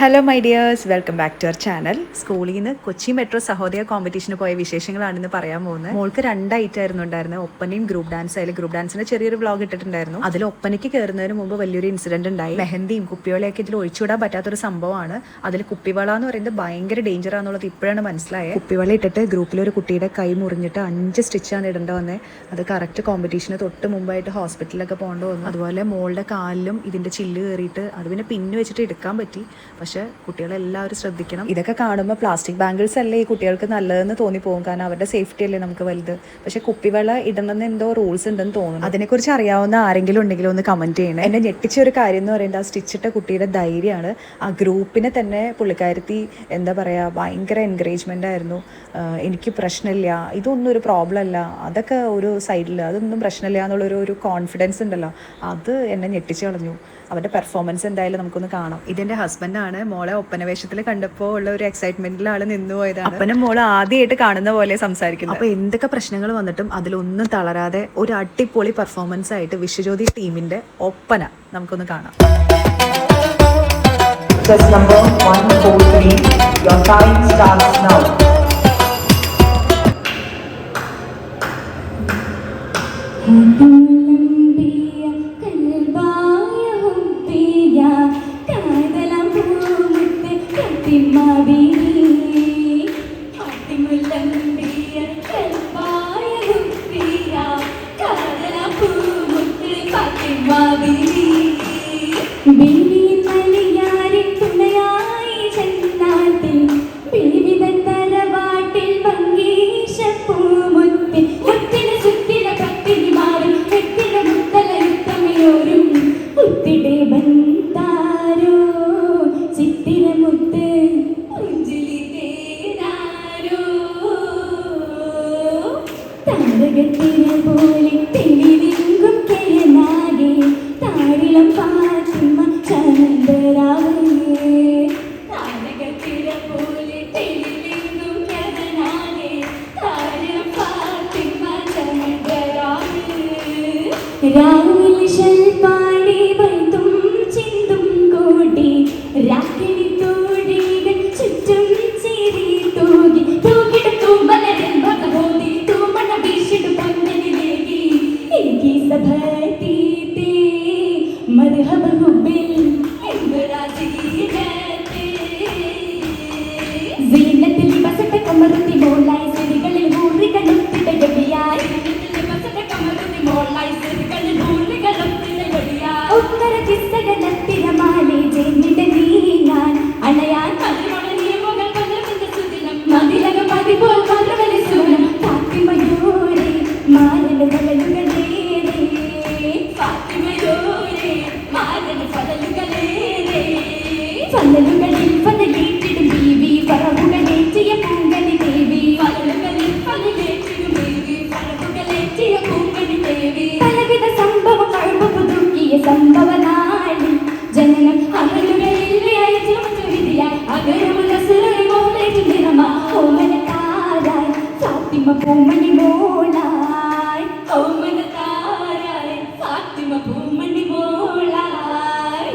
Hello my dears welcome back to our channel സ്കൂളിൽ നിന്ന് Kochi metro Sahodaya കോമ്പറ്റീഷന് പോയ വിശേഷങ്ങളാണെന്ന് പറയാൻ പോകുന്നത്. മോൾക്ക് രണ്ടായിട്ടായിരുന്നു ഉണ്ടായിരുന്നത് ഒപ്പനയും ഗ്രൂപ്പ് ഡാൻസ് ആയാലും ഗ്രൂപ്പ് ഡാൻസിന്റെ ചെറിയൊരു വ്ളോഗ് ഇട്ടിട്ടുണ്ടായിരുന്നു. അതിൽ ഒപ്പനയ്ക്ക് കയറുന്നതിന് മുമ്പ് വലിയൊരു ഇൻസിഡന്റ് ഉണ്ടായി. മെഹന്തിയും കുപ്പിവളയൊക്കെ ഇതിൽ ഒഴിച്ചുവിടാൻ പറ്റാത്തൊരു സംഭവമാണ്. അതിൽ കുപ്പിവള എന്ന് പറയുന്നത് ഭയങ്കര ഡേഞ്ചർ ആണെന്നുള്ളത് ഇപ്പോഴാണ് മനസ്സിലായത് കുപ്പിവള ഇട്ടിട്ട് ഗ്രൂപ്പിലൊരു കുട്ടിയുടെ കൈ മുറിഞ്ഞിട്ട് അഞ്ച് സ്റ്റിച്ചാണ് ഇടേണ്ട വന്നത് അത് കറക്റ്റ് കോമ്പറ്റീഷന് തൊട്ട് മുമ്പായിട്ട് ഹോസ്പിറ്റലിലൊക്കെ പോകേണ്ടി വന്നു. അതുപോലെ മോളുടെ കാലിലും ഇതിന്റെ ചില്ല് കയറിയിട്ട് അത് പിന്നെ പിന്ന് വെച്ചിട്ട് എടുക്കാൻ പറ്റി. പക്ഷെ കുട്ടികളെല്ലാവരും ശ്രദ്ധിക്കണം. ഇതൊക്കെ കാണുമ്പോൾ പ്ലാസ്റ്റിക് ബാങ്കിൾസ് അല്ലേ ഈ കുട്ടികൾക്ക് നല്ലതെന്ന് തോന്നിപ്പോകും കാരണം അവരുടെ സേഫ്റ്റി അല്ലേ നമുക്ക് വലുത്. പക്ഷെ കുപ്പിവെള്ള ഇടണമെന്ന് എന്തോ റൂൾസ് ഉണ്ടെന്ന് തോന്നുന്നു. അതിനെക്കുറിച്ച് അറിയാവുന്ന ആരെങ്കിലും ഉണ്ടെങ്കിൽ ഒന്ന് കമന്റ് ചെയ്യണം. എന്നെ ഞെട്ടിച്ച ഒരു കാര്യം എന്ന് പറയുന്നത് ആ സ്റ്റിച്ചിട്ട കുട്ടിയുടെ ധൈര്യമാണ്. ആ ഗ്രൂപ്പിനെ തന്നെ പുള്ളിക്കാരത്തി എന്താ പറയുക ഭയങ്കര എൻകറേജ്മെന്റ് ആയിരുന്നു. എനിക്ക് പ്രശ്നമില്ല. ഇതൊന്നും ഒരു പ്രോബ്ലം അല്ല. അതൊക്കെ ഒരു സൈഡിൽ അതൊന്നും പ്രശ്നമില്ല എന്നുള്ളൊരു ഒരു കോൺഫിഡൻസ് ഉണ്ടല്ലോ. അത് എന്നെ ഞെട്ടിച്ച് കളഞ്ഞു. അവരുടെ പെർഫോമൻസ് എന്തായാലും നമുക്കൊന്ന് കാണാം. ഇതെന്റെ ഹസ്ബൻഡാണ് മോളെ ഒപ്പന വേഷത്തിൽ കണ്ടപ്പോൾ ഉള്ള ഒരു എക്സൈറ്റ്മെന്റിൽ ആൾ നിന്ന് പോയതാണ്. അപ്പനും മോൾ ആദ്യമായിട്ട് കാണുന്ന പോലെ സംസാരിക്കുന്നത്. അപ്പൊ എന്തൊക്കെ പ്രശ്നങ്ങൾ വന്നിട്ടും അതിലൊന്നും തളരാതെ ഒരു അടിപൊളി പെർഫോമൻസ് ആയിട്ട് വിശ്വജ്യോതി ടീമിന്റെ ഒപ്പന നമുക്കൊന്ന് കാണാം. Test number 143. Your time starts now. ഹുംബിയ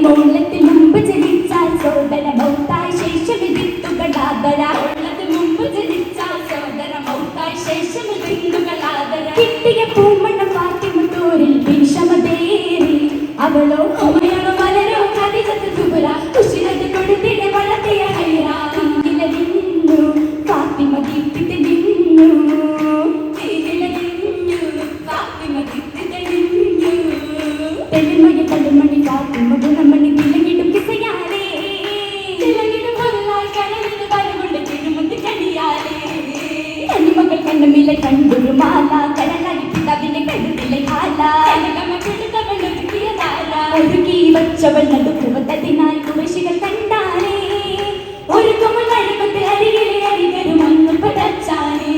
മോളായി മോളത്തിൽ മുമ്പ് ജനിച്ചാൽ സോദര മൗത്തായ ശേഷം വിത്തുകളാദര മോളത്തിൽ മുമ്പ് ജനിച്ചാൽ സോദര മൗത്തായ ശേഷം വിത്തുകളാദര വച്ചവൾ നടുക്കുവത്തതിനാൽ കുറശികൾ കണ്ടാനേ. ഒരു കൊമൽ അഴിമത്തിൽ അരികിലെ അരികരും അന്ന് പടച്ചാനേ.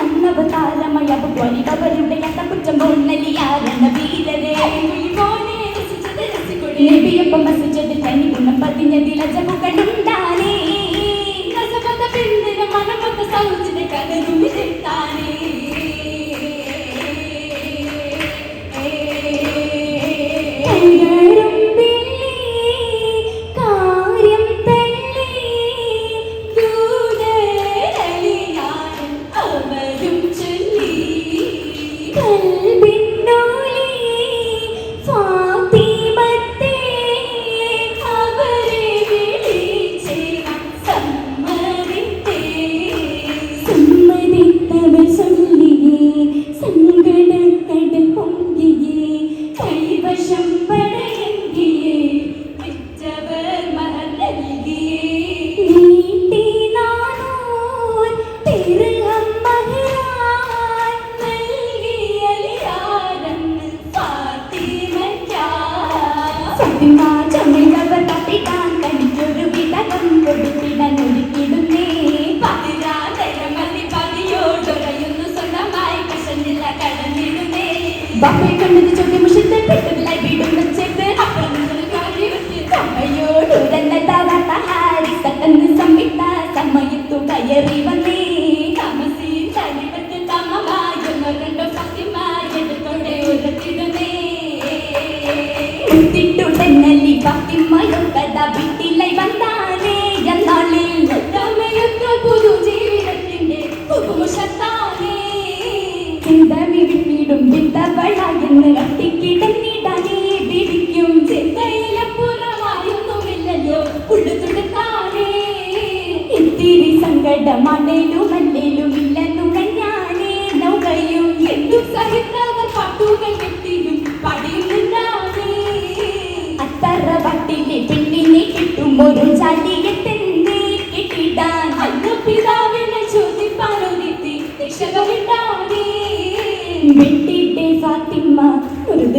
അന്നവതാരമയ പൊലിവരുടെ അത്തപ്പുറ്റം പൊന്നലിയാരെന്ന വീരരെ. നബിയൊപ്പം വസിച്ചതിൽ കനി ഗുണം പതിഞ്ഞതിൽ ബാപ്പയെ കണ്ടത് ചോദ്യം മുഷിത്ത് പെട്ടതിലായി വീടും വെച്ചത് അമ്മയോടുരന്ന താവാത്ത ഹാരി സട്ടന്ന് സമ്മിട്ട സമയത്തു കയറി വന്നേ താമസി തലിപത്ത് തമമായൊന്നോ രണ്ടോ സത്യമായതോടെ ഉറത്തിടുന്നേ മുത്തിട്ടുടനല്ലി പത്തിമയൊക്കത വീട്ടിലായി വന്നാനേ ചിന്തമി വിട്ടിടും വിത്തവളായെന്ന് കട്ടിക്കിടന്നിടാനേ വിധിക്കും ചിന്തയിലപ്പുറമായൊന്നുമില്ലല്ലോ ഉള്ളുതുടുത്താനേ ഇത്തിരി സങ്കടമാണേലും അല്ലേലും ഇല്ലെന്നു കഞ്ഞാനേ നൗകയും എന്തും സഹിത്തവർ പട്ടുകൾ എത്തിയും പടിയുന്നുണ്ടാനേ അത്തറ പട്ടിലെ പെണ്ണിനെ കിട്ടും ഒരു ചാലികത്തെന്നേ കിട്ടിടാൻ. അന്ന് പിതാവിനെ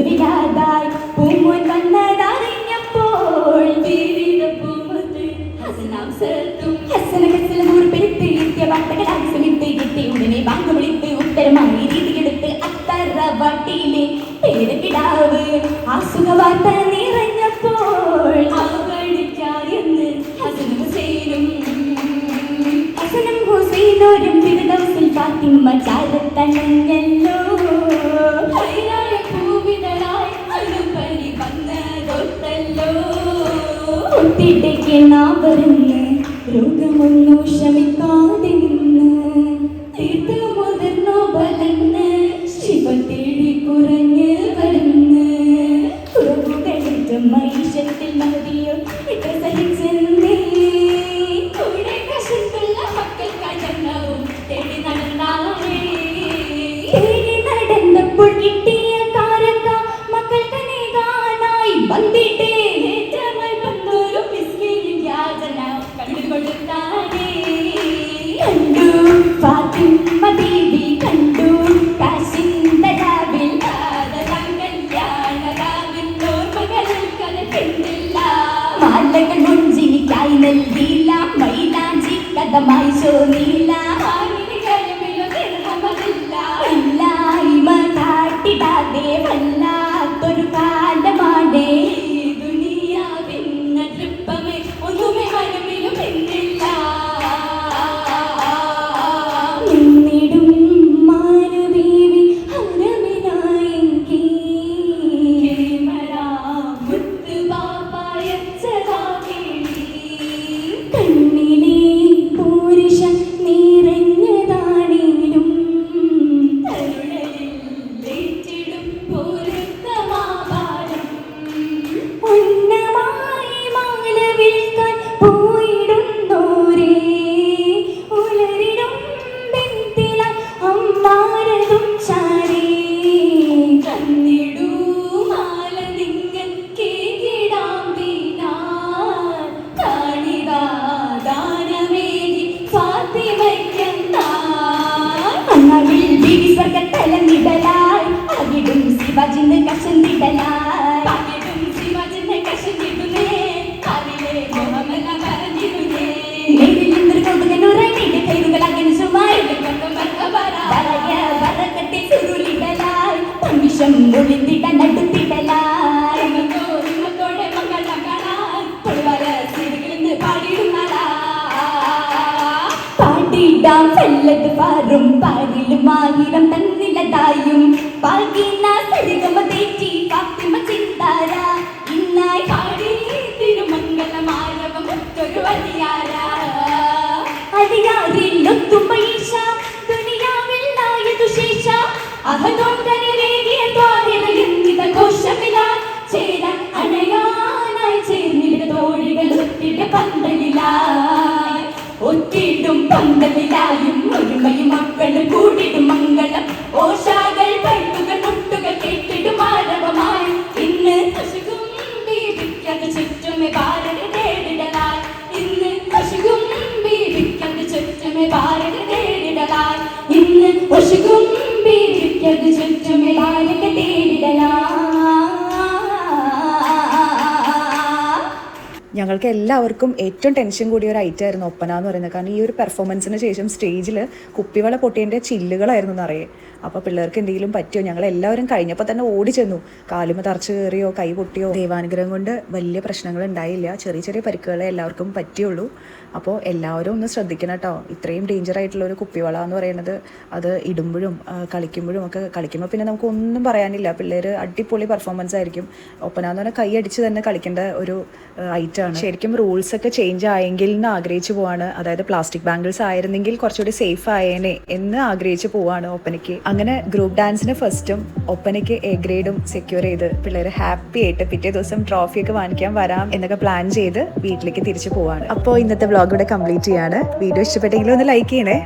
മൃദുവിലാതായി പൂമോൻ വന്നതറിഞ്ഞപ്പോൾ ജീവിത പൂമുത്ത് ഹസനാംസത്തും നിറഞ്ഞപ്പോൾ ചാരത്തണഞ്ഞല്ലോ ഒത്തിട്ടേക്ക് നാവരുന്ന് രോഗമൊന്നും ശമിക്കാതെ 걸들걸들 나게 പാരിലും ആയിരം തന്നിലതായും പാകിന സരിഗമ തേറ്റി ഫാത്തിമ ചിന്താര. ഇന്നായി പാടി തിരുമംഗലമാരവം ഒത്തൊരു വലിയാര അടിയാറിൽ ഒത്തുമൈഷ ദുനിയാവിൽ നായതു ശേഷ. അഹദോന്തനിരേകിയ പന്തലിലായും ഒരുമയും മക്കളും കൂടിടും മംഗളം ഓശാകൾ പൈപ്പുകൾ മുട്ടുകൾ കേട്ടിടും ആരവമായി ഇന്ന് കശുകും ബീവിക്കത് ചുറ്റുമേ ഭാരത തേടിടലായി ഇന്ന് കശുകും ബീവിക്കത് ചുറ്റുമേ തേടിടലായി ഞങ്ങൾക്ക് എല്ലാവർക്കും ഏറ്റവും ടെൻഷൻ കൂടിയ ഒരു ഐറ്റം ആയിരുന്നു ഒപ്പന എന്ന് പറയുന്നത്. കാരണം ഈ ഒരു പെർഫോമൻസിന് ശേഷം സ്റ്റേജിൽ കുപ്പിവള പൊട്ടിയതിന്റെ ചില്ലുകളായിരുന്നു നിറയെ. അപ്പോൾ പിള്ളേർക്ക് എന്തെങ്കിലും പറ്റിയോ? ഞങ്ങൾ എല്ലാവരും കഴിഞ്ഞപ്പോൾ തന്നെ ഓടി ചെന്നു. കാലുമ തറച്ച് കയറിയോ കൈ പൊട്ടിയോ? ദൈവാനുഗ്രഹം കൊണ്ട് വലിയ പ്രശ്നങ്ങൾ ഉണ്ടായില്ല. ചെറിയ ചെറിയ പരിക്കുകളെ എല്ലാവർക്കും പറ്റിയുള്ളൂ. അപ്പോൾ എല്ലാവരും ഒന്ന് ശ്രദ്ധിക്കണം കേട്ടോ. ഇത്രയും ഡേഞ്ചർ ആയിട്ടുള്ള ഒരു കുപ്പിവള എന്ന് പറയുന്നത് അത് ഇടുമ്പോഴും കളിക്കുമ്പോഴും ഒക്കെ കളിക്കുമ്പോൾ പിന്നെ നമുക്ക് ഒന്നും പറയാനില്ല. പിള്ളേർ അടിപൊളി പെർഫോമൻസ് ആയിരിക്കും. ഒപ്പന എന്ന് പറഞ്ഞാൽ കൈ അടിച്ച് തന്നെ കളിക്കേണ്ട ഒരു ഐറ്റമാണ് ശരിക്കും റൂൾസ് ഒക്കെ ചേഞ്ച് ആയെങ്കിൽ എന്ന് ആഗ്രഹിച്ചു പോവാണ്. അതായത് പ്ലാസ്റ്റിക് ബാംഗിൾസ് ആയിരുന്നെങ്കിൽ കുറച്ചുകൂടി സേഫ് ആയേനെ എന്ന് ആഗ്രഹിച്ചു പോവാണ് ഒപ്പനയ്ക്ക് അങ്ങനെ ഗ്രൂപ്പ് ഡാൻസിന് ഫസ്റ്റും ഒപ്പനയ്ക്ക് എ ഗ്രേഡും സെക്യൂർ ചെയ്ത് പിള്ളേർ ഹാപ്പി ആയിട്ട് പിറ്റേ ദിവസം ട്രോഫിയൊക്കെ വാങ്ങിക്കാൻ വരാം എന്നൊക്കെ പ്ലാൻ ചെയ്ത് വീട്ടിലേക്ക് തിരിച്ചു പോവാണ്. അപ്പോൾ ഇന്നത്തെ വ്ളോഗ് ഇവിടെ കംപ്ലീറ്റ് ചെയ്യാണ്. വീഡിയോ ഇഷ്ടപ്പെട്ടെങ്കിൽ ഒന്ന് ലൈക്ക് ചെയ്യണേ.